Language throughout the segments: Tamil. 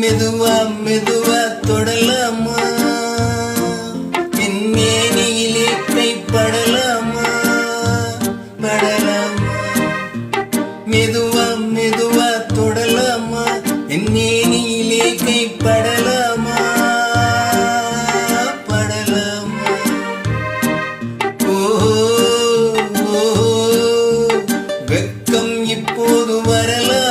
மெதுவா மெதுவா தொடலாமா? மின்மேனியிலே படலாமா படலாமா? மெதுவா மெதுவா தொடலாமா? மின்மேனியிலே கைப்படலாமா படலாமா? ஓ வெக்கம் இப்போது வரலாம்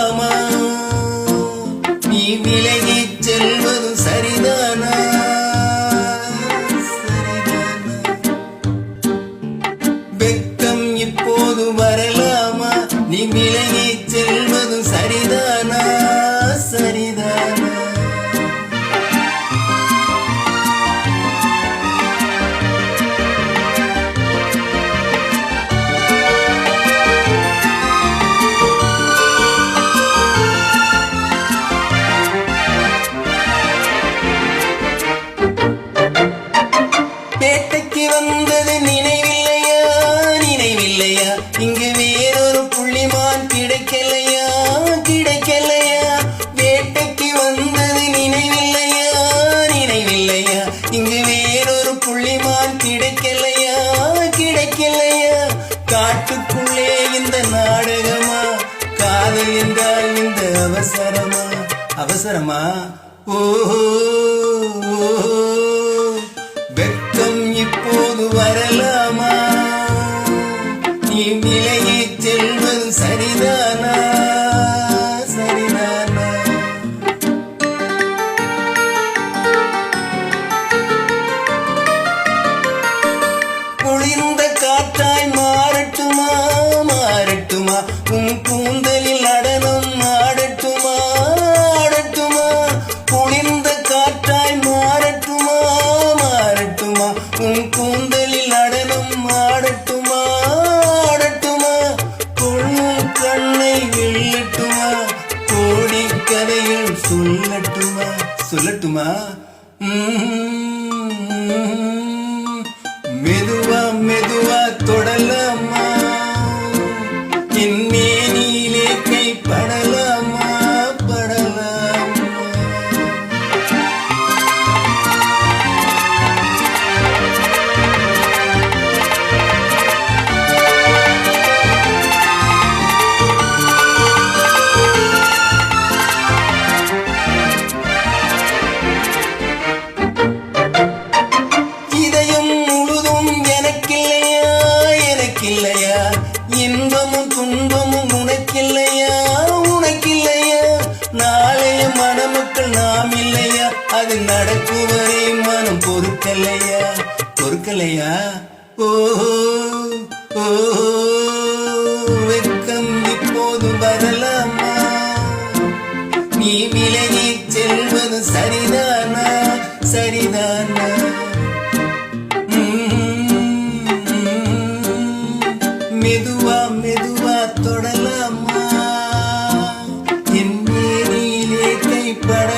நீ விலகிச் சரிதானா? சரிதானா? வந்தது நீ வேறொரு புள்ளிமான் கிடைக்கலையா? கிடைக்கலையா? வேட்டைக்கு வந்தது நினைவில்லையா? நினைவில்லையா? இங்கு வேறொரு புள்ளிமான் கிடைக்கலையா? கிடைக்கலையா? காட்டுக்குள்ளே இந்த நாடகமா? காதல் என்றால் இந்த அவசரமா? அவசரமா? ஓஹோ நீ விலகிச் சரிதானா? சரிதானா? குளிர்ந்த சொல்லட்டுமா? சொல்லட்டுமா? நடக்குவரை மனம் பொறுக்கலையா? பொறுக்கலையா? ஓஹோ ஓஹோ. வெக்கம் இப்போது வரலாமா? நீ விலகி செல்வது சரிதானா? சரிதானா? மெதுவா மெதுவா தொடலாமா? என் மேலே கைப்பட